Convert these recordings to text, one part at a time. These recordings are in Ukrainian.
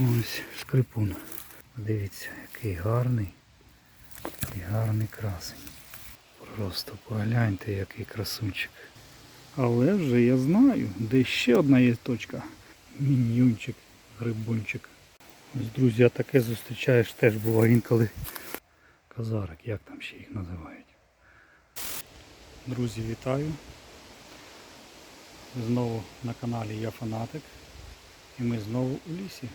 Ось скрипун. Дивіться, який гарний і гарний красень. Просто погляньте, який красунчик. Але вже я знаю, де ще одна є точка. Міньйончик, грибунчик. Ось, друзі, а таке зустрічаєш теж буває інколи. Казарик, як там ще їх називають. Друзі, вітаю. Знову на каналі Я Фанатик. І ми знову у лісі.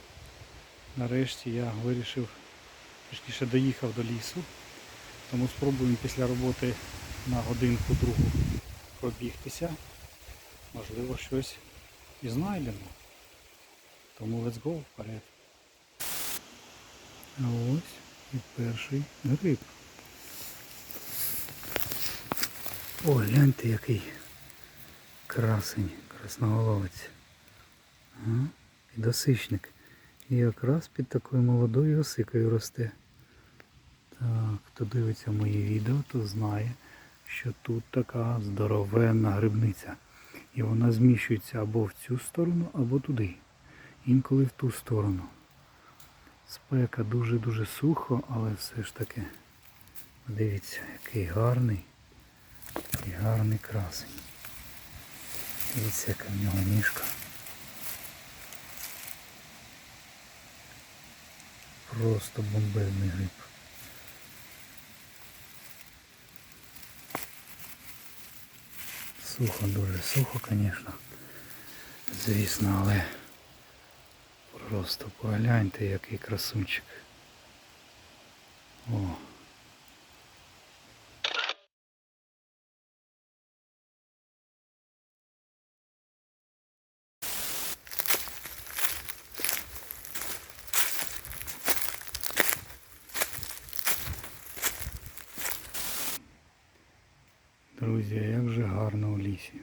Нарешті я вирішив, трішки доїхав до лісу. Тому спробуємо після роботи на годинку другу пробігтися. Можливо, щось і знайдемо. Тому let's go вперед. А ось і перший гриб. О, гляньте який красень, красноголовець. Підосичник. І якраз під такою молодою осикою росте. Так, хто дивиться мої відео, то знає, що тут така здоровенна грибниця. І вона зміщується або в цю сторону, або туди. Інколи в ту сторону. Спека дуже-дуже сухо, але все ж таки, дивіться, який гарний і гарний красень. Дивіться, яка в нього ніжка. Просто бомбельний гриб. Сухо, дуже сухо, звісно. Звісно, але просто погляньте, який красунчик. О. Друзі, як же гарно у лісі.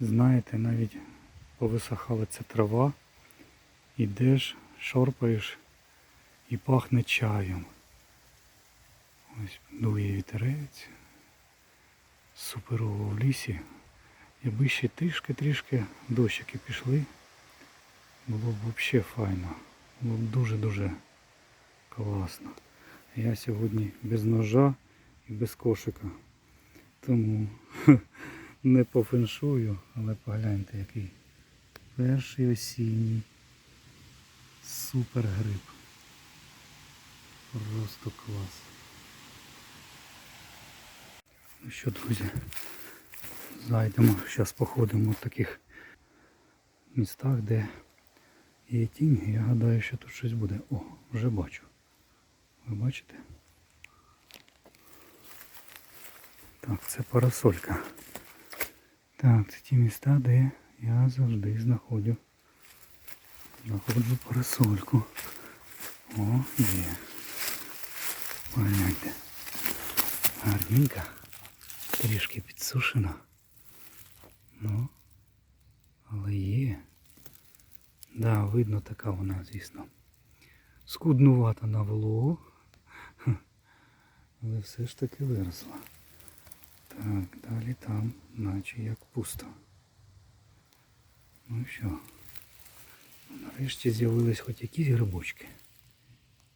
Знаєте, навіть повисахала ця трава, ідеш, шорпаєш і пахне чаєм. Ось дує вітерець. Суперово в лісі. Якби ще трішки-трішки дощики пішли, було б взагалі файно. Було б дуже-дуже класно. Я сьогодні без ножа і без кошика. Тому не по феншую, але погляньте який. Перший осінній супер гриб. Просто клас. Ну що, друзі, зайдемо, зараз походимо в таких містах, де є тінь. Я гадаю, що тут щось буде. О, вже бачу. Ви бачите? Так, це парасолька. Так, це ті міста, де я завжди знаходжу. Знаходжу парасольку. О, є. Погляньте. Гарненька. Трішки підсушена. Ну, але є. Да, видно така вона, звісно. Скуднувата на вологу. Але все ж таки виросла. Так, далі там, наче як пусто. Ну що, нарешті з'явились хоч якісь грибочки.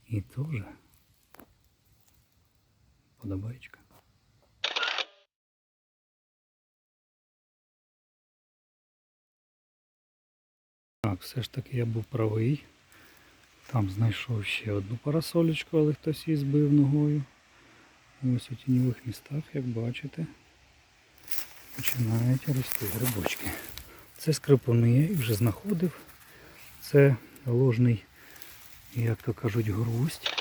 І теж подобаєчка. Так, все ж таки я був правий. Там знайшов ще одну парасолечку, але хтось її збив ногою. Ось у тіньових містах, як бачите, починають рости грибочки. Це скрипуни я їх вже знаходив. Це ложний, як то кажуть, грусть.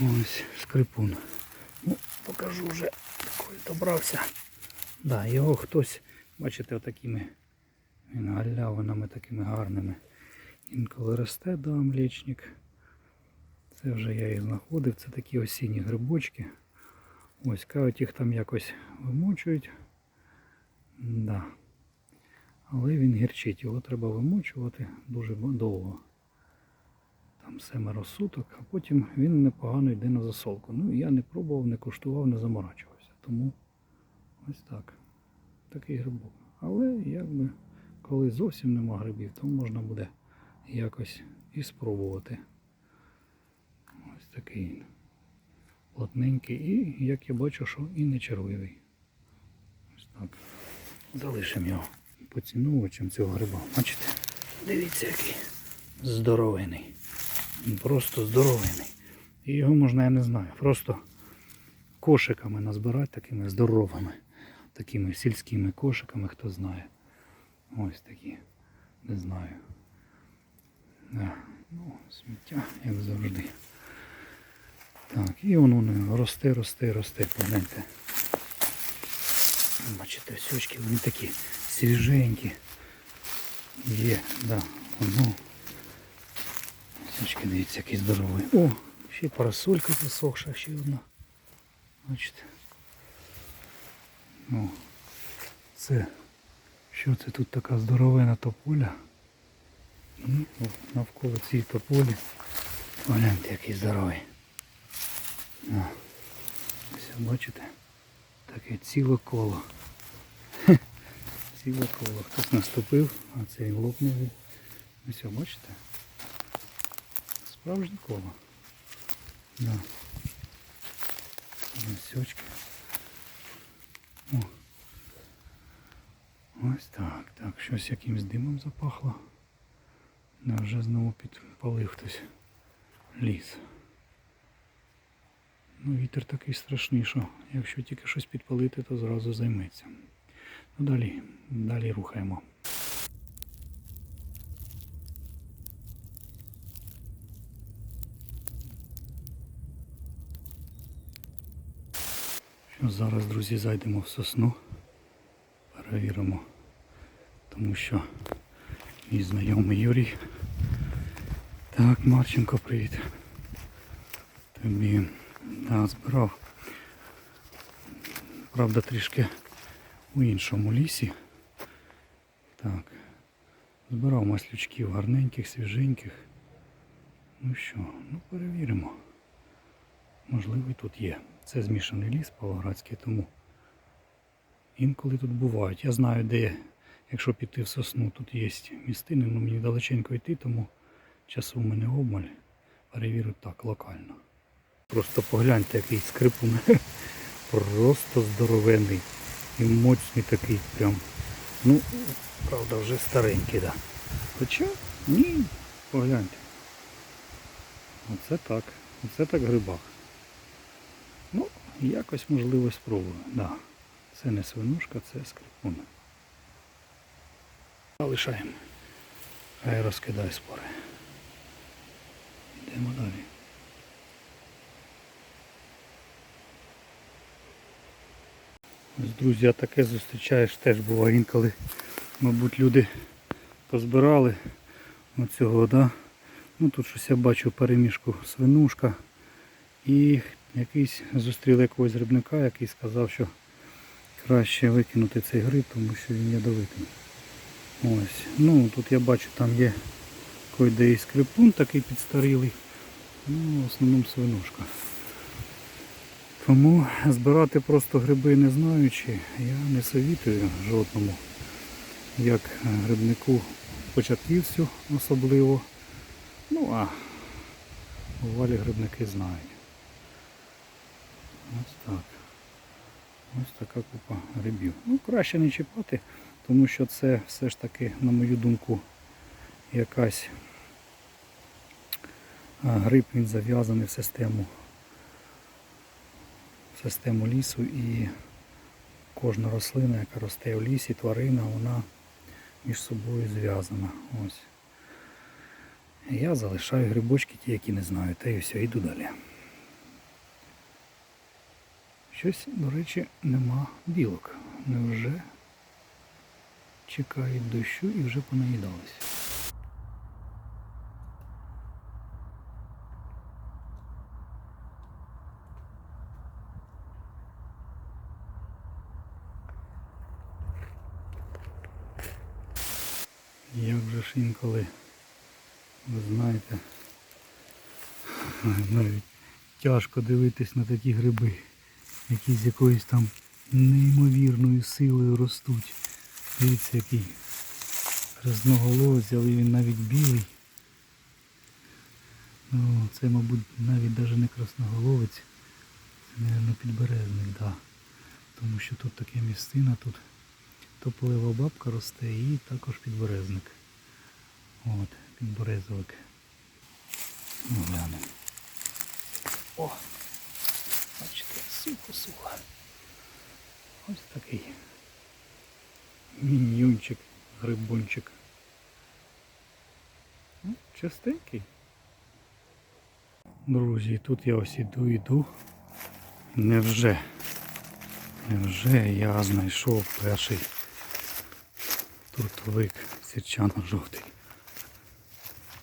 Ось скрипун. Ну, покажу вже, який добрався. Да, його хтось, бачите, отакими галявинами такими гарними. Інколи росте, да, млечник. Це вже я і знаходив, це такі осінні грибочки. Ось кажуть, їх там якось вимочують. Да. Але він гірчить, його треба вимочувати дуже довго. Там семеро суток, а потім він непогано йде на засолку. Ну, я не пробував, не куштував, не заморачувався. Тому ось так. Такий грибок. Але якби коли зовсім нема грибів, то можна буде якось і спробувати. Ось такий. Плотненький і, як я бачу, що і не червивий. Ось так. Залишимо його поціновувачем цього гриба. Бачите? Дивіться, який здоровений. Він просто здоровений. І його можна, я не знаю, просто кошиками назбирати такими здоровими, такими сільськими кошиками, хто знає. Ось такі. Не знаю. Да. Ну, сміття, як завжди. Так, і воно не росте, росте, росте, погляньте. Бачите, сючки, вони такі свіженькі. Є, да, воно. Сючки, дивіться, який здоровий. О, ще парасолька засохша, ще одна. Бачите. О, це, що це тут така здоровена тополя. І о, навколо цієї тополі. Погляньте, який здоровий. О, ось бачите? Таке ціле коло. Ціле коло. Хтось наступив, а цей лопнув. Ось, бачите? Справжнє коло. Да. Носочки. О. Ось так. Так, щось якимсь димом запахло. Да, вже знову підпалив хтось ліс. Ну, вітер такий страшний, що якщо тільки щось підпалити, то зразу займеться. Ну далі, далі рухаємо. Зараз, друзі, зайдемо в сосну, перевіримо, тому що мій знайомий Юрій. Так, Марченко, привіт. Тобі да, збирав. Правда, трішки у іншому лісі. Так. Збирав маслючків гарненьких, свіженьких. Ну що, ну перевіримо. Можливо, і тут є. Це змішаний ліс Павлоградський, тому інколи тут бувають. Я знаю, де, якщо піти в сосну, тут є містини, але мені далеченько йти, тому часу в мене обмаль. Перевірю так, локально. Просто погляньте, який скрипун. Просто здоровенний. І моцний такий прям. Ну, правда, вже старенький, да. Хоча, ні, погляньте. Оце так. Оце так грибах. Якось можливо спробую. Да. Це не свинушка, це скрипун. Залишаємо. Хай розкидає спори. Йдемо далі. Ось, друзі, а таке зустрічаєш теж буває інколи. Мабуть, люди позбирали оцього, да? Ну тут щось я бачу перемішку свинушка. І якийсь зустріли якогось грибника, який сказав, що краще викинути цей гриб, тому що він ядовитий. Ось. Ну тут я бачу, там є койде і скрипун такий підстарілий. Ну, в основному свинушка. Тому збирати просто гриби не знаючи, я не совітую жодному, як грибнику початківцю особливо. Ну а бувалі грибники знають. Ось так. Ось така купа грибів. Ну, краще не чіпати, тому що це все ж таки, на мою думку, якась гриб він зав'язаний в систему в систему лісу і кожна рослина, яка росте в лісі, тварина, вона між собою зв'язана. Ось. Я залишаю грибочки, ті, які не знаю, та і все, йду далі. Щось, до речі, нема білок. Невже чекають дощу і вже понаїдались. Як же ж інколи, ви знаєте, навіть тяжко дивитись на такі гриби, які з якоюсь там неймовірною силою ростуть. Дивіться, який різноголовець, але він навіть білий. Ну, це, мабуть, навіть навіть не красноголовець, це, мабуть, підберезник, да. Тому що тут таке місцина, тут тополева бабка росте і також підберезник. От, підберезовик. Ну, глянемо. О! Сухо-сухо. Ось такий міньйончик, грибончик. Ну, Частенький. Друзі, тут я ось іду, іду. Невже? Невже я знайшов перший туртовик сірчано-жовтий?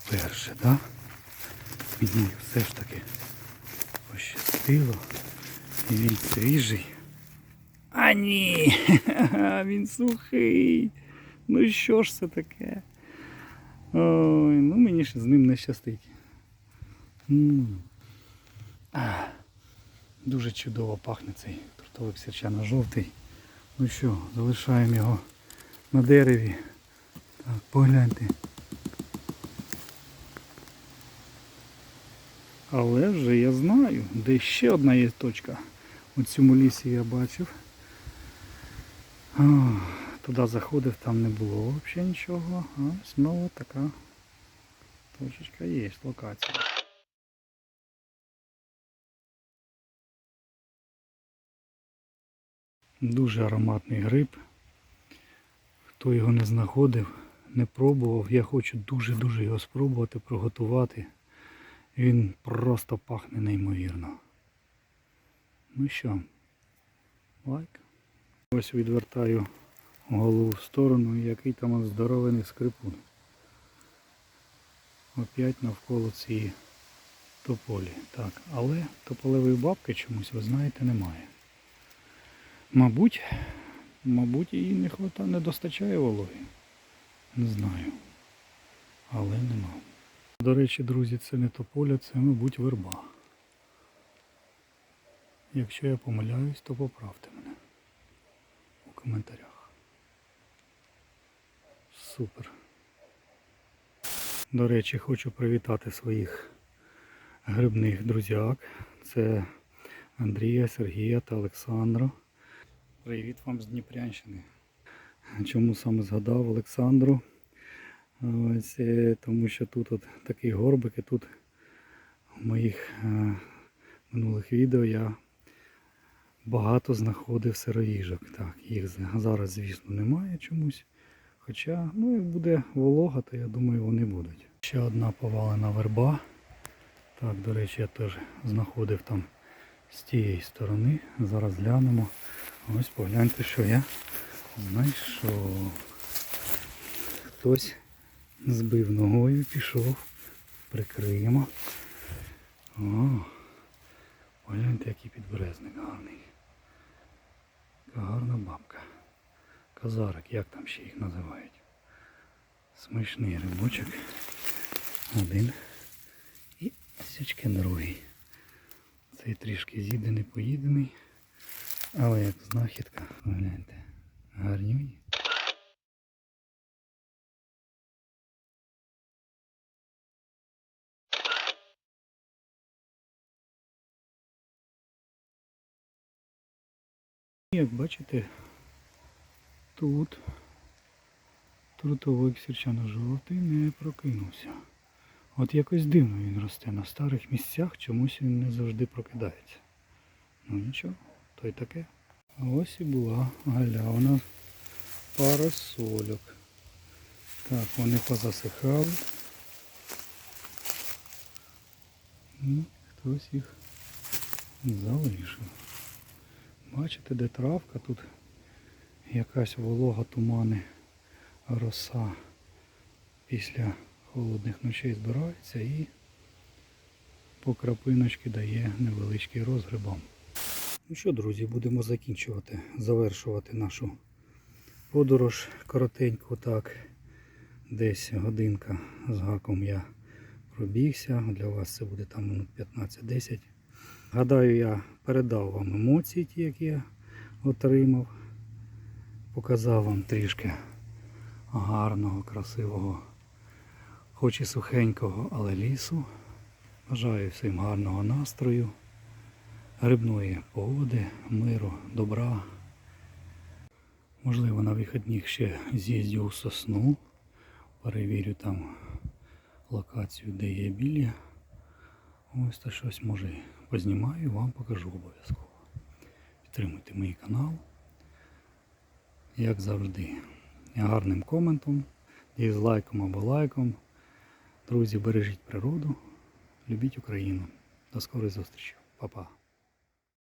Перший, так? Да? Мені все ж таки пощастило. Він свіжий. А ні, він сухий. Ну що ж це таке? Ой, ну мені ж з ним не щастить. Дуже чудово пахне цей тортовик сірчано-жовтий. Ну що, залишаємо його на дереві. Так, погляньте. Але вже я знаю, де ще одна є точка. У цьому лісі я бачив. Туди заходив, там не було взагалі нічого. А знову така точечка є, локація. Дуже ароматний гриб. Хто його не знаходив, не пробував, я хочу дуже-дуже його спробувати, приготувати. Він просто пахне неймовірно. Ну що, лайк. Ось відвертаю голову в сторону, який там здоровений скрипун. Опять навколо цієї тополі. Так, але тополевої бабки чомусь, ви знаєте, немає. Мабуть, мабуть, їй не хвата, не достачає вологи. Не знаю. Але нема. До речі, друзі, це не тополя, це, мабуть, верба. Якщо я помиляюсь, то поправте мене у коментарях. Супер. До речі, хочу привітати своїх грибних друзяк. Це Андрія, Сергія та Олександра. Привіт вам з Дніпрянщини. Чому саме згадав Олександру? Ось, е, тому що тут от горбик і тут в моїх е, минулих відео я багато знаходив сироїжок. Так, їх зараз, звісно, немає чомусь. Хоча, ну як буде волога, то я думаю вони будуть. Ще одна повалена верба. Так, до речі, я теж знаходив там з тієї сторони. Зараз глянемо. Ось погляньте, що я знайшов. Хтось збив ногою, пішов, прикриємо. О, погляньте, який підберезник гарний. Гарна бабка. Казарик, як там ще їх називають. Смачний рибочок. Один. І сячки другий. Цей трішки з'їдений, поїдений. Але як знахідка, гляньте, гарнюні. Як бачите, тут трутовик сірчано-жовтий не прокинувся. От якось дивно він росте. На старих місцях чомусь він не завжди прокидається. Ну нічого, то й таке. А ось і була галявна парасольок. Так, вони позасихали. І хтось їх залишив. Бачите, де травка, тут якась волога, тумани, роса після холодних ночей збирається і по крапиночки дає невеличкий розгрибам. Ну що, друзі, будемо закінчувати, завершувати нашу подорож коротеньку так. Десь годинка з гаком я пробігся. Для вас це буде там минут 15-10. Гадаю, я передав вам емоції, ті, які я отримав. Показав вам трішки гарного, красивого, хоч і сухенького, але лісу. Бажаю всім гарного настрою, грибної погоди, миру, добра. Можливо, на вихідних ще з'їздю у сосну, перевірю там локацію, де є білі. Ось та щось може познімаю, вам покажу обов'язково. Підтримуйте мій канал. Як завжди, гарним коментом, дізлайком або лайком. Друзі, бережіть природу, любіть Україну. До скорої зустрічі. Па-па.